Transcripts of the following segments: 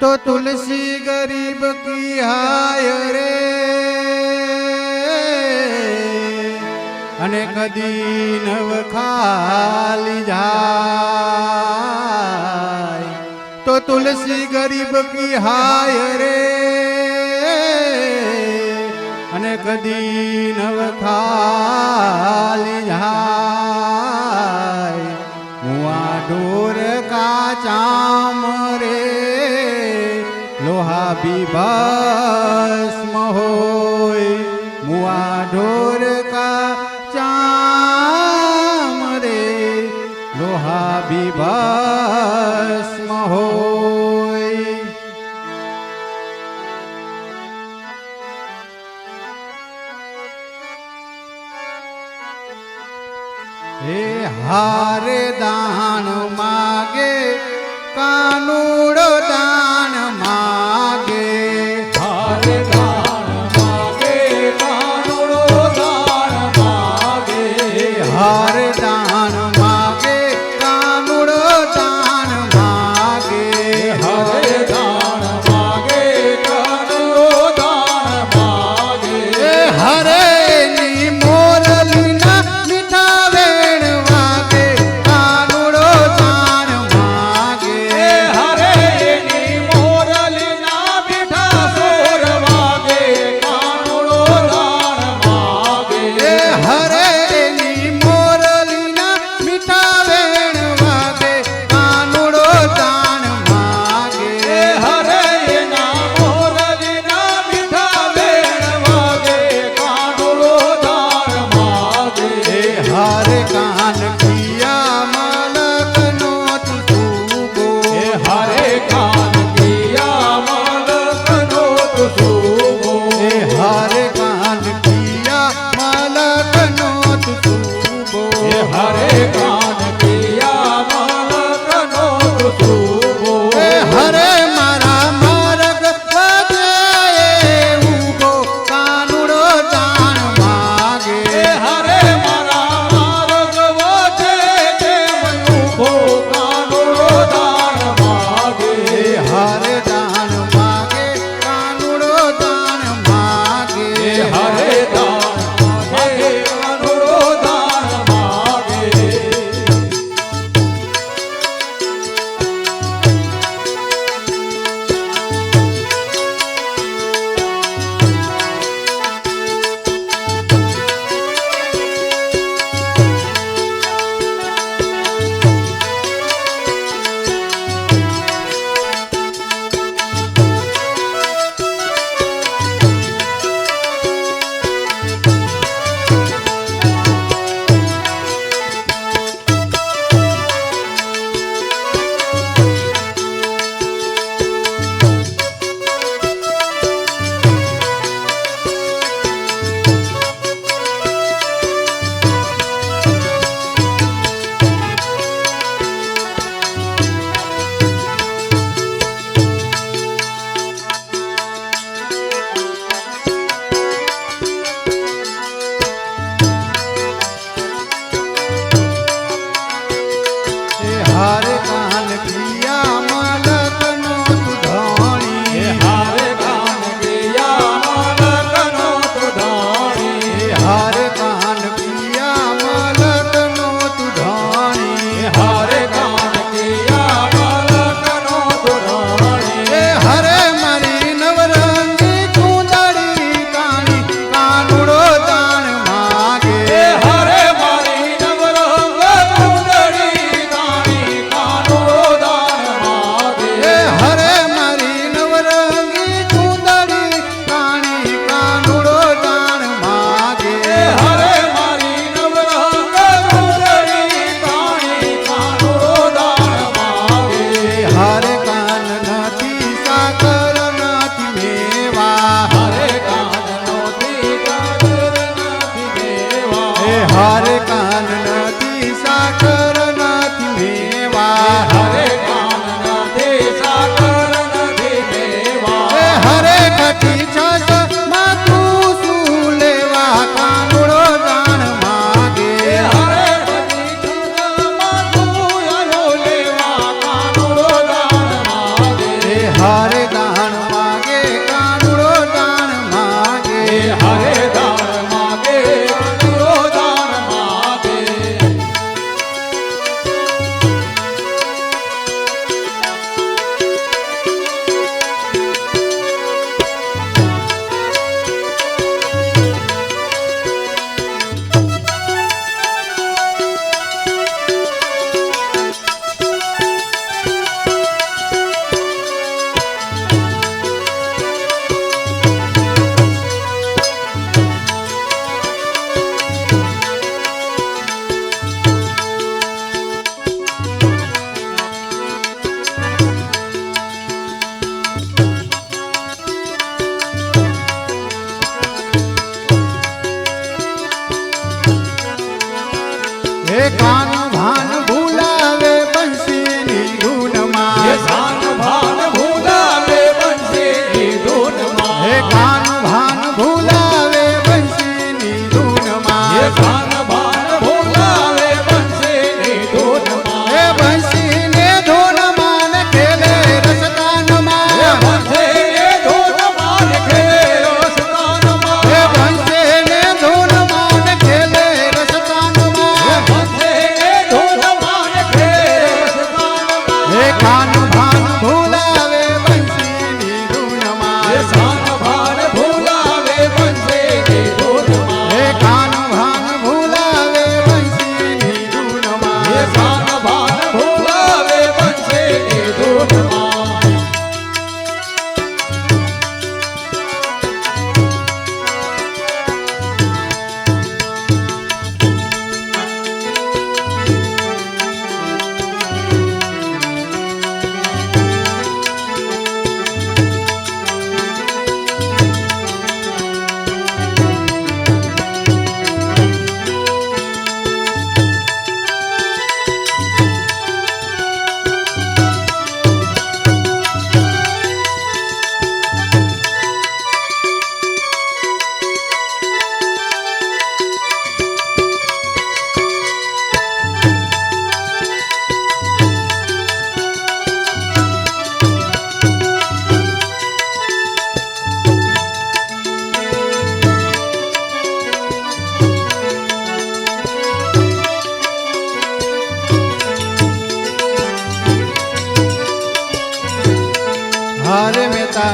તો તુલસી ગરીબ કી હાય રે? અને કદી નવ ખાલી જાય. તો તુલસી ગરીબ કી હાય રે? અને કદી નવ ખાલી જાય. મુઆ ઢોર કાચામ લોહા બીભસ્મ હોય મુઆ ઢોર કાચામ રે. લોહા બીભસ્મ હોય હે હારે દાણ માગે કાનુડો રે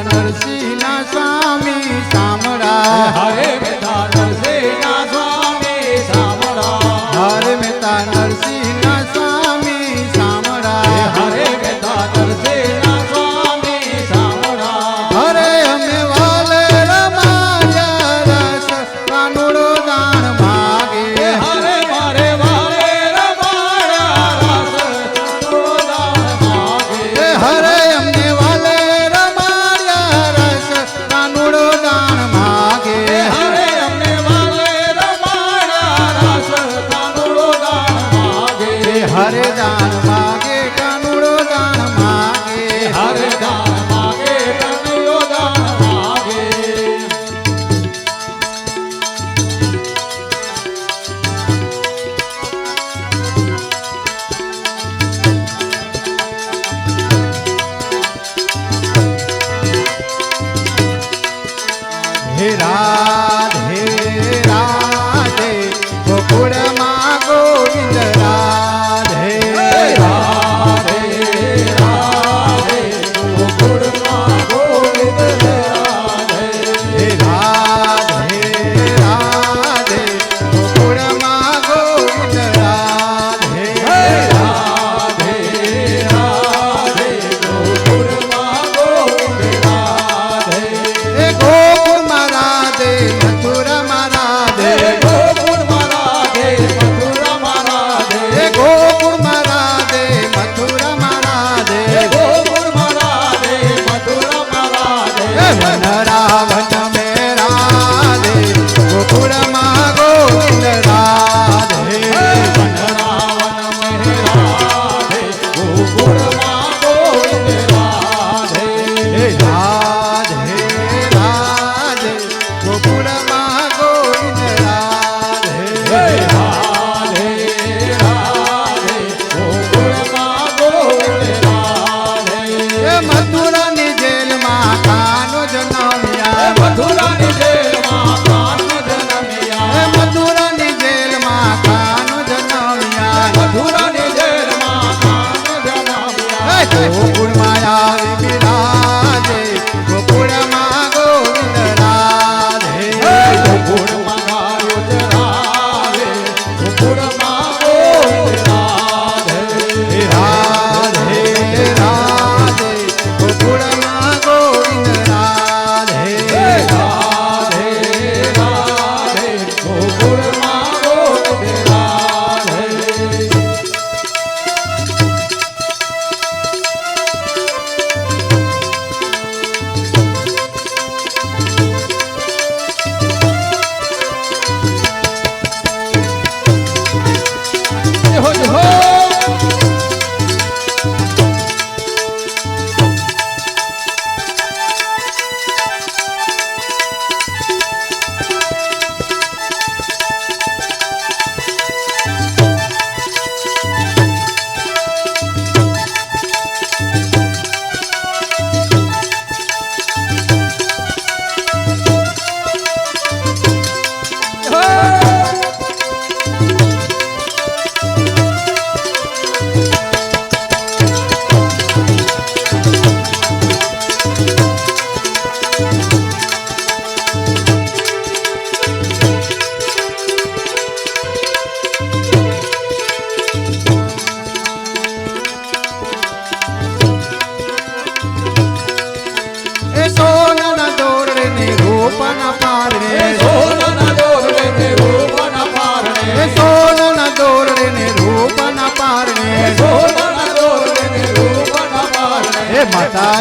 નરસિંહના સ્વામી સામરા હરે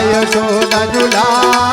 યશોદા ઝુલાવે